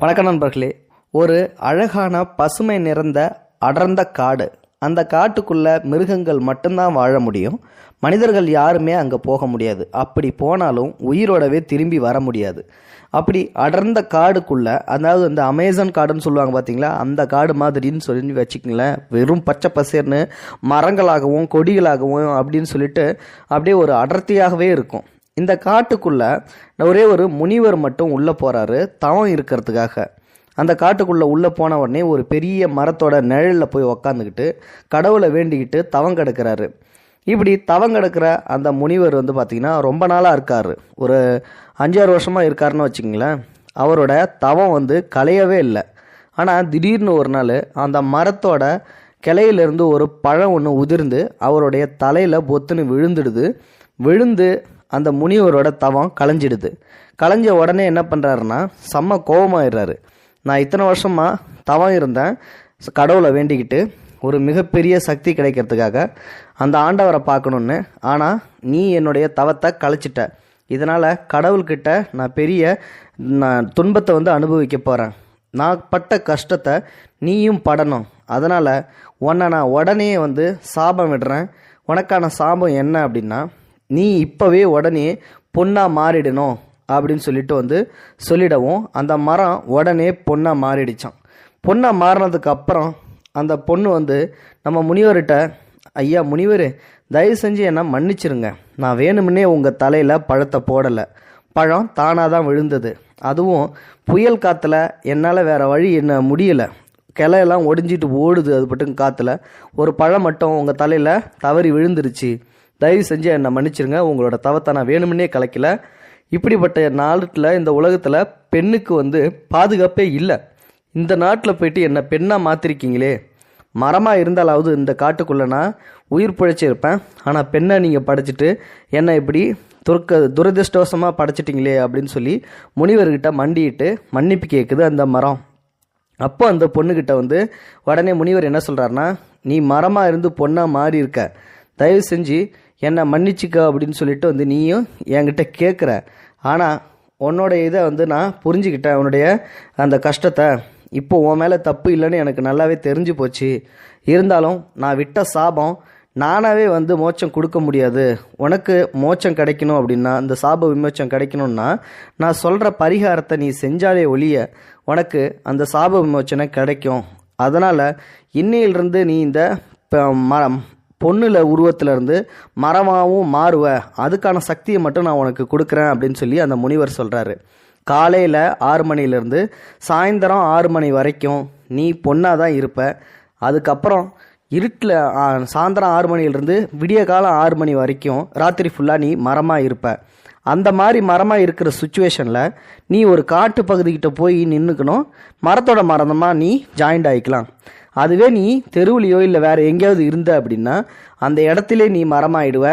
வணக்கம் நண்பர்களே. ஒரு அழகான பசுமை நிறைந்த அடர்ந்த காடு. அந்த காட்டுக்குள்ள மிருகங்கள் மட்டும்தான் வாழ முடியும். மனிதர்கள் யாருமே அங்கே போக முடியாது. அப்படி போனாலும் உயிரோடவே திரும்பி வர முடியாது. அப்படி அடர்ந்த காடுக்குள்ள அதாவது இந்த அமேசான் காடுன்னு சொல்லுவாங்க பார்த்தீங்களா அந்த காடு மாதிரின்னு சொல்லி வச்சுக்கங்களேன். வெறும் பச்சை பசேர்னு மரங்களாகவும் கொடிகளாகவும் அப்படின்னு சொல்லிட்டு அப்படியே ஒரு அடர்த்தியாகவே இருக்கும். இந்த காட்டுக்குள்ளே ஒரே ஒரு முனிவர் மட்டும் உள்ளே போகிறாரு தவம் இருக்கிறதுக்காக. அந்த காட்டுக்குள்ளே உள்ளே போன உடனே ஒரு பெரிய மரத்தோட நிழலில் போய் உக்காந்துக்கிட்டு கடவுளை வேண்டிக்கிட்டு தவம் கிடக்கிறாரு. இப்படி தவம் கிடக்கிற அந்த முனிவர் வந்து பார்த்திங்கன்னா ரொம்ப நாளாக இருக்கார். ஒரு அஞ்சாறு வருஷமாக இருக்காருன்னு வச்சுங்களேன் அவரோட தவம் வந்து கலையவே இல்லை. ஆனால் திடீர்னு ஒரு நாள் அந்த மரத்தோட கிளையிலேருந்து ஒரு பழம் ஒன்று உதிர்ந்து அவருடைய தலையில் பொத்துன்னு விழுந்துடுது. விழுந்து அந்த முனிவரோட தவம் களைஞ்சிடுது களைஞ்ச உடனே என்ன பண்ணுறாருன்னா செம்ம கோபமாயிடுறாரு நான் இத்தனை வருஷமாக தவம் இருந்தேன். கடவுளை வேண்டிக்கிட்டு ஒரு மிகப்பெரிய சக்தி கிடைக்கிறதுக்காக அந்த ஆண்டவரை பார்க்கணுன்னு ஆனால் நீ என்னுடைய தவத்தை கலைச்சிட்ட. இதனால் கடவுள்கிட்ட நான் பெரிய நான் துன்பத்தை வந்து அனுபவிக்க போகிறேன் நான் பட்ட கஷ்டத்தை நீயும் படணும். அதனால் உன்னை நான் உடனே வந்து சாபம் விடுறேன். உனக்கான சாபம் என்ன அப்படின்னா நீ இப்போவே உடனே பொண்ணாக மாறிடணும் அப்படின்னு சொல்லிட்டு வந்து சொல்லிடவும் அந்த மரம் உடனே பொண்ணாக மாறிடுச்சான் பொண்ணாக மாறினதுக்கு அப்புறம் அந்த பொண்ணு வந்து நம்ம முனிவர்கிட்ட ஐயா முனிவர் தயவு செஞ்சு என்னை மன்னிச்சிருங்க. நான் வேணுமுன்னே உங்கள் தலையில் பழத்தை போடலை. பழம் தானாக தான் விழுந்தது. அதுவும் புயல் காற்றுல என்னால் வேறு வழி என்ன முடியலை. கிளையெல்லாம் ஒடிஞ்சிட்டு ஓடுது. அது மட்டும் காற்றுல ஒரு பழம் மட்டும் உங்கள் தலையில் தவறி விழுந்துருச்சு. தயவு செஞ்சு என்னை மன்னிச்சிருங்க. உங்களோட தவத்தை நான் வேணும்னே கலைக்கல. இப்படிப்பட்ட நாட்டில் இந்த உலகத்தில் பெண்ணுக்கு வந்து பாதுகாப்பே இல்லை. இந்த நாட்டில் போயிட்டு என்னை பெண்ணாக மாற்றிருக்கீங்களே மரமாக இருந்தாலாவது இந்த காட்டுக்குள்ளே நான் உயிர் பிழைச்சிருப்பேன் ஆனால் பெண்ணை நீங்கள் படைச்சிட்டு என்னை இப்படி துர்க்க துரதிருஷ்டவசமாக படைச்சிட்டிங்களே அப்படின்னு சொல்லி முனிவர்கிட்ட மண்டிட்டு மன்னிப்பு கேட்குது அந்த மரம். அப்போ அந்த பொண்ணுக்கிட்ட வந்து உடனே முனிவர் என்ன சொல்கிறாருன்னா நீ மரமாக இருந்து பொண்ணாக மாறி இருக்க தயவு செஞ்சு என்னை மன்னிச்சுக்க அப்படின்னு சொல்லிட்டு வந்து நீயும் என்கிட்ட கேட்குற ஆனால் உன்னோடைய இதை வந்து நான் புரிஞ்சுக்கிட்டேன். உன்னுடைய அந்த கஷ்டத்தை இப்போ உன் மேலே தப்பு இல்லைன்னு எனக்கு நல்லாவே தெரிஞ்சு போச்சு. இருந்தாலும் நான் விட்ட சாபம் நானாகவே வந்து மோச்சம் கொடுக்க முடியாது. உனக்கு மோச்சம் கிடைக்கணும் அப்படின்னா இந்த சாப விமோச்சம் கிடைக்கணும்னா நான் சொல்கிற பரிகாரத்தை நீ செஞ்சாலே ஒழிய உனக்கு அந்த சாப விமோச்சனை கிடைக்கும். அதனால் இன்னையிலிருந்து நீ இந்த மரம் பொண்ணுல உருவத்துல இருந்து மரமாகவும் மாறுவ. அதுக்கான சக்தியை மட்டும் நான் உனக்கு கொடுக்குறேன் அப்படின்னு சொல்லி அந்த முனிவர் சொல்கிறாரு காலையில் ஆறு மணிலேருந்து சாயந்தரம் ஆறு மணி வரைக்கும் நீ பொண்ணாக தான் இருப்ப. அதுக்கப்புறம் இருட்டில் சாயந்தரம் ஆறு மணிலேருந்து விடிய காலம் ஆறு மணி வரைக்கும் ராத்திரி ஃபுல்லாக நீ மரமாக இருப்ப. அந்த மாதிரி மரமாக இருக்கிற சுச்சுவேஷனில் நீ ஒரு காட்டு பகுதிக்கிட்ட போய் நின்றுக்கணும் மரத்தோட மரமாக நீ ஜாயிண்ட் ஆகிக்கலாம் அதுவே நீ தெருவுலையோ இல்லை வேறு எங்கேயாவது இருந்த அப்படின்னா அந்த இடத்திலே நீ மரமாயிடுவ.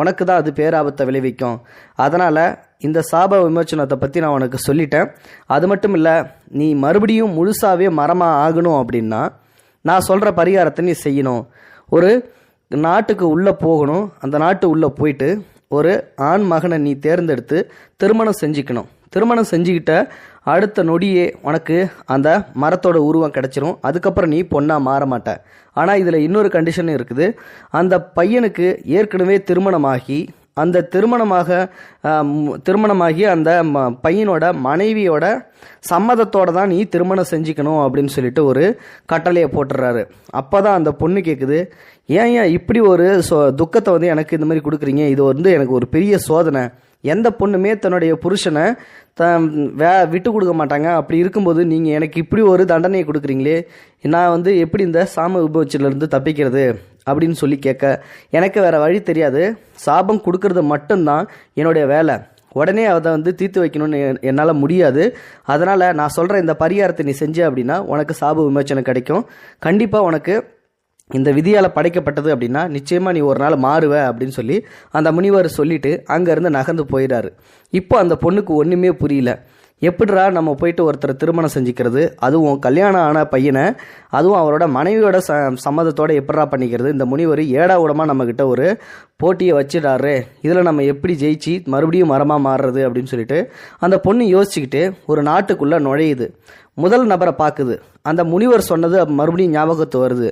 உனக்கு தான் அது பேராபத்தை விளைவிக்கும். அதனால் இந்த சாப விமோச்சனத்தை பற்றி நான் உனக்கு சொல்லிட்டேன். அது மட்டும் இல்லை நீ மறுபடியும் முழுசாகவே மரமாக ஆகணும் அப்படின்னா நான் சொல்கிற பரிகாரத்தை நீ செய்யணும். ஒரு நாட்டுக்கு உள்ளே போகணும். அந்த நாட்டு உள்ளே போயிட்டு ஒரு ஆண் மகனை நீ தேர்ந்தெடுத்து திருமணம் செஞ்சுக்கணும். திருமணம் செஞ்சுக்கிட்ட அடுத்த நொடியே உனக்கு அந்த மரத்தோட உருவம் கிடச்சிரும். அதுக்கப்புறம் நீ பொண்ணாக மாற மாட்ட. ஆனால் இதில் இன்னொரு கண்டிஷனும் இருக்குது. அந்த பையனுக்கு ஏற்கனவே திருமணமாகி அந்த திருமணமாக திருமணமாகி அந்த ம- பையனோட மனைவியோட சம்மதத்தோட தான் நீ திருமணம் செஞ்சுக்கணும் அப்படின்னு சொல்லிட்டு ஒரு கட்டளையை போட்டுறாரு. அப்போ தான் அந்த பொண்ணு கேட்குது ஏன் ஏன் இப்படி ஒரு சோ துக்கத்தை வந்து எனக்கு இந்த மாதிரி கொடுக்குறீங்க? இது வந்து எனக்கு ஒரு பெரிய சோதனை. எந்த பொண்ணுமே தன்னுடைய புருஷனை த வே விட்டு கொடுக்க மாட்டாங்க. அப்படி இருக்கும்போது நீங்கள் எனக்கு இப்படி ஒரு தண்டனையை கொடுக்குறீங்களே நான் வந்து எப்படி இந்த சாம விபவச்சிலிருந்து தப்பிக்கிறது அப்படின்னு சொல்லி கேட்க எனக்கு வேறு வழி தெரியாது. சாபம் கொடுக்கறது மட்டும்தான் என்னுடைய வேலை. உடனே அதை வந்து தீர்த்து வைக்கணும்னு என்னால் முடியாது. அதனால் நான் சொல்கிற இந்த பரிகாரத்தை நீ செஞ்ச அப்படின்னா உனக்கு சாப விமோச்சனம் கிடைக்கும். கண்டிப்பாக உனக்கு இந்த விதியால் படைக்கப்பட்டது அப்படின்னா நிச்சயமாக நீ ஒரு நாள் மாறுவ அப்படின்னு சொல்லி அந்த முனிவர் சொல்லிட்டு அங்கேருந்து நகர்ந்து போயிடாரு இப்போ அந்த பொண்ணுக்கு ஒன்றுமே புரியல. எப்படிரா நம்ம போயிட்டு ஒருத்தரை திருமணம் செஞ்சுக்கிறது? அதுவும் கல்யாணம் ஆன பையனை அதுவும் அவரோட மனைவியோட ச சம்மதத்தோட எப்படிரா பண்ணிக்கிறது? இந்த முனிவர் ஏடா உடமாக நம்மக்கிட்ட ஒரு போட்டியை வச்சிடாரு இதில் நம்ம எப்படி ஜெயிச்சு மறுபடியும் மரமாக மாறுறது அப்படின்னு சொல்லிட்டு அந்த பொண்ணு யோசிச்சுக்கிட்டு ஒரு நாட்டுக்குள்ளே நுழையுது. முதல் நபரை பார்க்குது. அந்த முனிவர் சொன்னது மறுபடியும் ஞாபகத்து வருது.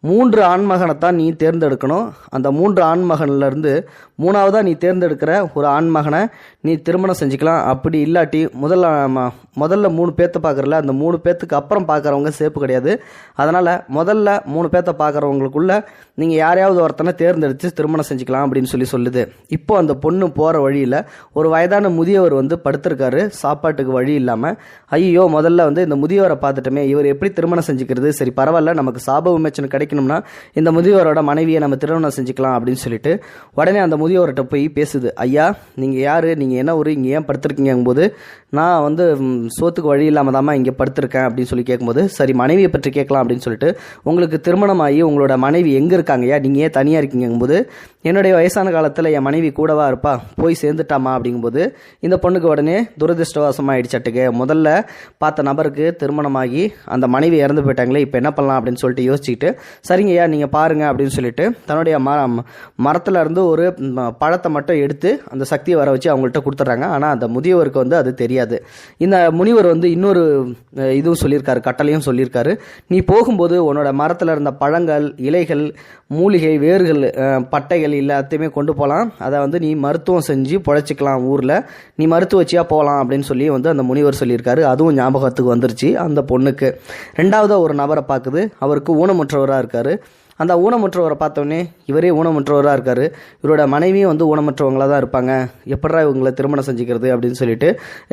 மூன்று ஆண்மகனைத்தான் நீ தேர்ந்தெடுக்கணும். அந்த மூன்று ஆண்மகன்லேருந்து மூணாவதாக நீ தேர்ந்தெடுக்கிற ஒரு ஆண்மகனை நீ திருமணம் செஞ்சுக்கலாம். அப்படி இல்லாட்டி முதல்ல ம- முதல்ல மூணு பேர்த்த பார்க்குறல அந்த மூணு பேர்த்துக்கு அப்புறம் பார்க்குறவங்க சேப்பு கிடையாது. அதனால் முதல்ல மூணு பேர்த்த பார்க்குறவங்களுக்குள்ள நீங்கள் யாரையாவது ஒருத்தனை தேர்ந்தெடுத்து திருமணம் செஞ்சுக்கலாம் அப்படின்னு சொல்லி சொல்லுது. இப்போ அந்த பொண்ணு போகிற வழியில் ஒரு வயதான முதியவர் வந்து படுத்திருக்காரு. சாப்பாட்டுக்கு வழி இல்லாமல் ஐயோ முதல்ல வந்து இந்த முதியவரை பார்த்துட்டோமே இவர் எப்படி திருமணம் செஞ்சுக்கிறது? சரி பரவாயில்ல நமக்கு சாப விமோச்சனம் கிடைக்கணும்னா இந்த முதியோரோட மனைவியை நம்ம திருமணம் செஞ்சுக்கலாம் அப்படின்னு சொல்லிட்டு உடனே அந்த முதியோர்கிட்ட போய் பேசுது. ஐயா நீங்கள் யார்? நீங்கள் என்ன ஊர்? இங்கே ஏன் படுத்திருக்கீங்கும்போது நான் வந்து சோத்துக்கு வழி இல்லாமல் தாம்மா இங்கே படுத்திருக்கேன் அப்படின்னு சொல்லி கேட்கும்போது சரி மனைவியை பற்றி கேட்கலாம் அப்படின்னு சொல்லிட்டு உங்களுக்கு திருமணமாகி உங்களோட மனைவி எங்கே இருக்காங்கய்யா நீங்கள் ஏன் தனியாக இருக்கீங்கும்போது என்னுடைய வயசான காலத்தில் என் மனைவி கூடவா இருப்பா? போய் சேர்ந்துட்டாமா அப்படிங்கும்போது இந்த பொண்ணுக்கு உடனே துரதிருஷ்டவாசமாயிடுச்சட்டுக்கு. முதல்ல பார்த்த நபருக்கு திருமணமாகி அந்த மனைவி இறந்து போயிட்டாங்களே இப்போ என்ன பண்ணலாம் அப்படின்னு சொல்லிட்டு யோசிச்சுக்கிட்டு சரிங்கய்யா நீங்கள் பாருங்கள் அப்படின்னு சொல்லிட்டு தன்னுடைய மர மரத்தில் இருந்து ஒரு பழத்தை மட்டும் எடுத்து அந்த சக்தியை வர வச்சு அவங்கள்ட்ட கொடுத்துட்றாங்க. ஆனால் அந்த முதியவருக்கு வந்து அது தெரியாது. இந்த முனிவர் வந்து இன்னொரு இதுவும் சொல்லியிருக்காரு கட்டளையும் சொல்லியிருக்காரு. நீ போகும்போது உன்னோட மரத்தில் இருந்த பழங்கள் இலைகள் மூலிகை வேர்கள் பட்டைகள் எல்லாத்தையுமே கொண்டு போகலாம் அதை வந்து நீ மருத்துவம் செஞ்சு பொழைச்சிக்கலாம் ஊரில். நீ மருத்துவச்சியாக போகலாம் அப்படின்னு சொல்லி வந்து அந்த முனிவர் சொல்லியிருக்காரு. அதுவும் ஞாபகத்துக்கு வந்துருச்சு அந்த பொண்ணுக்கு. ரெண்டாவதாக ஒரு நபரை பார்க்குது. அவருக்கு ஊனமுற்றவராக இருக்காரு. அந்த ஊனமுற்றவரை பார்த்தோன்னே இவரே ஊனமுற்றவராக இருக்காரு. இவரோட மனைவியும் வந்து ஊனமுற்றவங்களாக தான் இருப்பாங்க. எப்படா இவங்களை திருமணம் செஞ்சுக்கிறது அப்படின்னு சொல்லிட்டு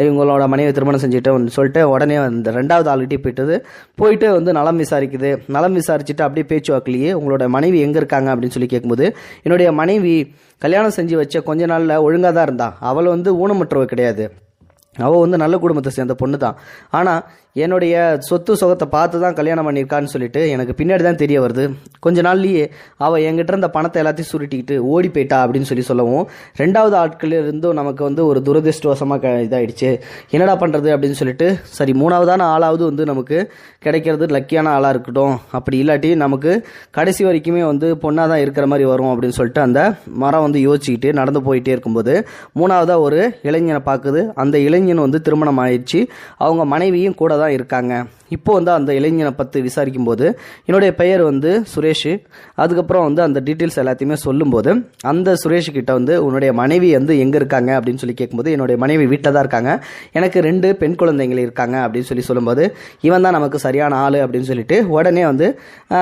இவங்களோட மனைவி திருமணம் செஞ்சுட்டு சொல்லிட்டு உடனே அந்த ரெண்டாவது ஆளுகிட்டே போயிட்டது. போயிட்டு வந்து நலம் விசாரிக்குது. நலம் விசாரிச்சுட்டு அப்படியே பேச்சுவாக்கிலேயே உங்களோட மனைவி எங்கே இருக்காங்க அப்படின்னு சொல்லி கேட்கும்போது என்னுடைய மனைவி கல்யாணம் செஞ்சு வச்ச கொஞ்ச நாளில் ஒழுங்காக தான் இருந்தா. அவள் வந்து ஊனமுற்றவ கிடையாது. அவள் வந்து நல்ல குடும்பத்தை சேர்ந்த பொண்ணு தான் ஆனால் என்னுடைய சொத்து சுகத்தை பார்த்து தான் கல்யாணம் பண்ணியிருக்கான்னு சொல்லிட்டு எனக்கு பின்னாடி தான் தெரிய வருது. கொஞ்ச நாள்லயே அவள் என்கிட்ட இருந்த பணத்தை எல்லாத்தையும் சுருட்டிக்கிட்டு ஓடி போயிட்டா அப்படின்னு சொல்லி சொல்லவும் ரெண்டாவது ஆட்கள் இருந்தும் நமக்கு வந்து ஒரு துரதிருஷ்டவசமாக க இதாயிடுச்சு. என்னடா பண்ணுறது அப்படின்னு சொல்லிட்டு சரி மூணாவதான ஆளாவது வந்து நமக்கு கிடைக்கிறது லக்கியான ஆளாக இருக்கட்டும். அப்படி இல்லாட்டி நமக்கு கடைசி வரைக்குமே வந்து பொண்ணாக தான் இருக்கிற மாதிரி வரும் அப்படின்னு சொல்லிட்டு அந்த மரம் வந்து யோசிச்சுக்கிட்டு நடந்து போயிட்டே இருக்கும்போது மூணாவதாக ஒரு இளைஞனை பார்க்குது. அந்த இளைஞன் வந்து திருமணம் ஆயிடுச்சு அவங்க மனைவியும் கூட தான் இருக்காங்க. இப்போ வந்து அந்த இளைஞனை பற்றி விசாரிக்கும் போது என்னுடைய பெயர் வந்து சுரேஷ். அதுக்கப்புறம் வந்து அந்த டீட்டெயில்ஸ் எல்லாத்தையுமே சொல்லும்போது அந்த சுரேஷ் கிட்ட வந்து உன்னுடைய மனைவி வந்து எங்கே இருக்காங்க அப்படின்னு சொல்லி கேட்கும்போது என்னுடைய மனைவி வீட்டில் தான் இருக்காங்க. எனக்கு ரெண்டு பெண் குழந்தைகள் இருக்காங்க அப்படின்னு சொல்லி சொல்லும்போது இவன் தான் நமக்கு சரியான ஆள் அப்படின்னு சொல்லிட்டு உடனே வந்து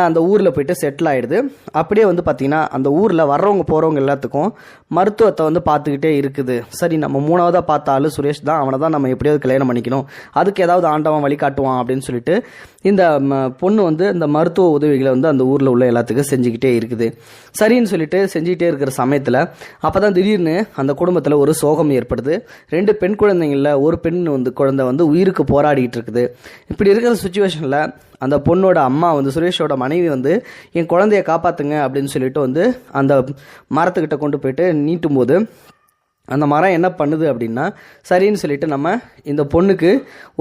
அந்த ஊரில் போயிட்டு செட்டில் ஆகிடுது அப்படியே வந்து பார்த்தீங்கன்னா அந்த ஊரில் வர்றவங்க போகிறவங்க எல்லாத்துக்கும் மருத்துவத்தை வந்து பார்த்துக்கிட்டே இருக்குது. சரி நம்ம மூணாவதாக பார்த்த ஆள் சுரேஷ் தான். அவனை தான் நம்ம எப்படியாவது கல்யாணம் பண்ணிக்கணும். அதுக்கு ஏதாவது ஆண்டவன் வழிகாட்டுவான் அப்படின்னு சொல்லிட்டு இந்த ம, பொண்ணு வந்து இந்த மருத்துவ உதவிகளை வந்து அந்த ஊரில் உள்ள எல்லாத்துக்கும் செஞ்சுக்கிட்டே இருக்குது. சரின்னு சொல்லிட்டு செஞ்சுக்கிட்டே இருக்கிற சமயத்தில் அப்போ தான் திடீர்னு அந்த குடும்பத்தில் ஒரு சோகம் ஏற்படுது. ரெண்டு பெண் குழந்தைங்களில் ஒரு பெண் வந்து குழந்தை வந்து உயிருக்கு போராடிட்டு இருக்குது. இப்படி இருக்கிற சுச்சுவேஷனில் அந்த பொண்ணோட அம்மா வந்து சுரேஷோட மனைவி வந்து என் குழந்தைய காப்பாற்றுங்க அப்படின்னு சொல்லிட்டு வந்து அந்த மரத்துக்கிட்ட கொண்டு போயிட்டு நீட்டும் போது அந்த மரம் என்ன பண்ணுது அப்படின்னா சரின்னு சொல்லிட்டு நம்ம இந்த பொண்ணுக்கு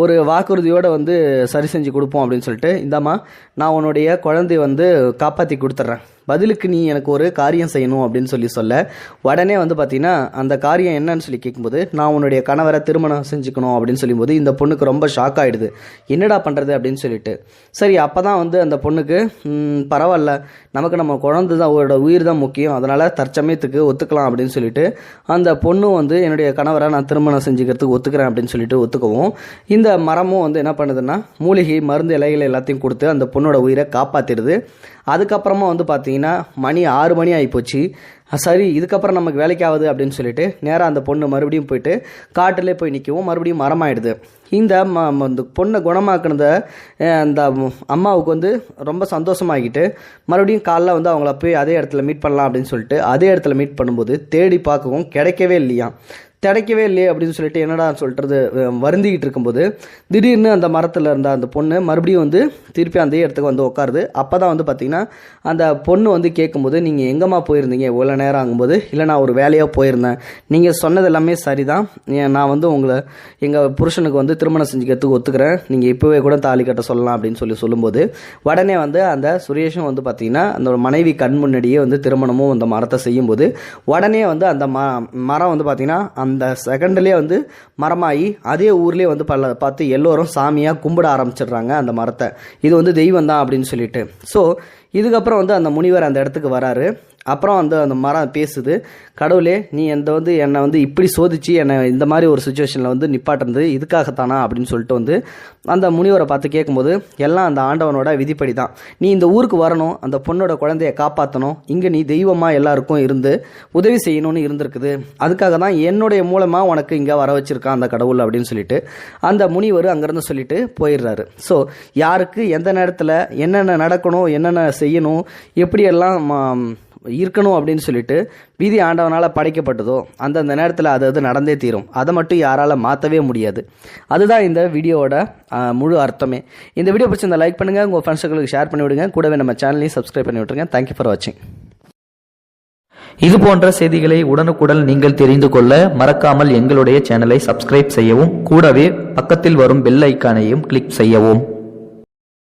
ஒரு வாக்குறுதியோடு வந்து சரி செஞ்சு கொடுப்போம் அப்படின்னு சொல்லிட்டு இந்தாம்மா நான் உன்னுடைய குழந்தைய வந்து காப்பாற்றி கொடுத்துட்றேன். பதிலுக்கு நீ எனக்கு ஒரு காரியம் செய்யணும் அப்படின்னு சொல்லி சொல்ல உடனே வந்து பார்த்தீங்கன்னா அந்த காரியம் என்னன்னு சொல்லி கேட்கும்போது நான் உன்னுடைய கணவரை திருமணம் செஞ்சுக்கணும் அப்படின்னு சொல்லும்போது இந்த பொண்ணுக்கு ரொம்ப ஷாக் ஆகிடுது என்னடா பண்ணுறது அப்படின்னு சொல்லிட்டு. சரி அப்போ தான் வந்து அந்த பொண்ணுக்கு பரவாயில்ல. நமக்கு நம்ம குழந்தை தான் அவரோட உயிர் தான் முக்கியம். அதனால் தற்சமயத்துக்கு ஒத்துக்கலாம் அப்படின்னு சொல்லிட்டு அந்த பொண்ணு வந்து என்னுடைய கணவரை நான் திருமணம் செஞ்சுக்கிறதுக்கு ஒத்துக்கிறேன் அப்படின்னு சொல்லிட்டு ஒத்துக்கவும் இந்த மரமும் வந்து என்ன பண்ணுதுன்னா மூலிகை மருந்து இலைகள் எல்லாத்தையும் கொடுத்து அந்த பொண்ணோட உயிரை காப்பாற்றிடுது அதுக்கப்புறமா வந்து பார்த்தீங்கன்னா மணி ஆறு மணி ஆகிப்போச்சு சரி இதுக்கப்புறம் நமக்கு வேலைக்கு ஆகுது அப்படின்னு சொல்லிட்டு நேராக அந்த பொண்ணு மறுபடியும் போயிட்டு காட்டிலே போய் நிற்கவும் மறுபடியும் மரமாயிடுது. இந்த ம ம- இந்த பொண்ணை குணமாக்குனத அந்த அம்மாவுக்கு வந்து ரொம்ப சந்தோஷமாகிட்டு மறுபடியும் காலைல வந்து அவங்கள போய் அதே இடத்துல மீட் பண்ணலாம் அப்படின்னு சொல்லிட்டு அதே இடத்துல மீட் பண்ணும்போது தேடி பார்க்கவும் கிடைக்கவே இல்லையா கிடைக்கவே இல்லையே அப்படின்னு சொல்லிட்டு என்னடா சொல்கிறது வருந்திக்கிட்டு இருக்கும்போது திடீர்னு அந்த மரத்தில் இருந்த அந்த பொண்ணு மறுபடியும் வந்து திருப்பி அந்த இடத்துக்கு வந்து உட்காருது அப்போ தான் வந்து பார்த்திங்கன்னா அந்த பொண்ணு வந்து கேட்கும்போது நீங்கள் எங்கம்மா போயிருந்தீங்க இவ்வளோ நேரம்? ஆகும்போது இல்லை நான் ஒரு வேலையாக போயிருந்தேன். நீங்கள் சொன்னது எல்லாமே சரிதான். நான் வந்து உங்களை எங்கள் புருஷனுக்கு வந்து திருமணம் செஞ்சுக்கிறதுக்கு ஒத்துக்கிறேன். நீங்கள் இப்போவே கூட தாலி கட்ட சொல்லலாம் அப்படின்னு சொல்லி சொல்லும்போது உடனே வந்து அந்த சுரேஷும் வந்து பார்த்திங்கன்னா அந்த மனைவி கண் முன்னாடியே வந்து திருமணமும் அந்த மரத்தை செய்யும்போது உடனே வந்து அந்த ம மரம் வந்து பார்த்திங்கன்னா அந்த செகண்ட்லேயே வந்து மரமாகி அதே ஊர்லேயே வந்து பல பார்த்து எல்லோரும் சாமியாக கும்பிட ஆரம்பிச்சிடுறாங்க அந்த மரத்தை. இது வந்து தெய்வம் தான் அப்படின்னு சொல்லிட்டு. ஸோ இதுக்கப்புறம் வந்து அந்த முனிவர் அந்த இடத்துக்கு வராரு. அப்புறம் வந்து அந்த மரம் பேசுது கடவுளே நீ எந்த வந்து என்னை வந்து இப்படி சோதிச்சு என்னை இந்த மாதிரி ஒரு சுச்சுவேஷனில் வந்து நிப்பாட்டுறது இதுக்காகத்தானா? அப்படின்னு சொல்லிட்டு வந்து அந்த முனிவரை பார்த்து கேட்கும்போது எல்லாம் அந்த ஆண்டவனோட விதிப்படி தான் நீ இந்த ஊருக்கு வரணும் அந்த பொண்ணோட குழந்தைய காப்பாற்றணும் இங்கே நீ தெய்வமாக எல்லாருக்கும் இருந்து உதவி செய்யணும்னு இருந்திருக்குது. அதுக்காக தான் என்னுடைய மூலமாக உனக்கு இங்கே வர வச்சிருக்கான் அந்த கடவுள் அப்படின்னு சொல்லிட்டு அந்த முனிவர் அங்கேருந்து சொல்லிட்டு போயிடுறாரு. ஸோ யாருக்கு எந்த நேரத்தில் என்னென்ன நடக்கணும் என்னென்ன செய்யணும் எப்படியெல்லாம் இருக்கணும் அப்படின்னு சொல்லிட்டு விதி ஆண்டவனால் படைக்கப்பட்டதோ அந்தந்த நேரத்தில் அது அது நடந்தே தீரும். அதை மட்டும் யாரால் மாற்றவே முடியாது. அதுதான் இந்த வீடியோவோட முழு அர்த்தமே. இந்த வீடியோ பிடிச்சிருந்தா லைக் பண்ணுங்கள் உங்கள் ஃப்ரெண்ட்ஸுகளுக்கு ஷேர் பண்ணி விடுங்க. கூடவே நம்ம சேனலையும் சப்ஸ்கிரைப் பண்ணி விட்டுருங்க. தேங்க்யூ ஃபார் வாட்சிங் இது போன்ற செய்திகளை உடனுக்குடன் நீங்கள் தெரிந்து கொள்ள மறக்காமல் எங்களுடைய சேனலை சப்ஸ்கிரைப் செய்யவும் கூடவே பக்கத்தில் வரும் பெல் ஐக்கானையும் கிளிக் செய்யவும்.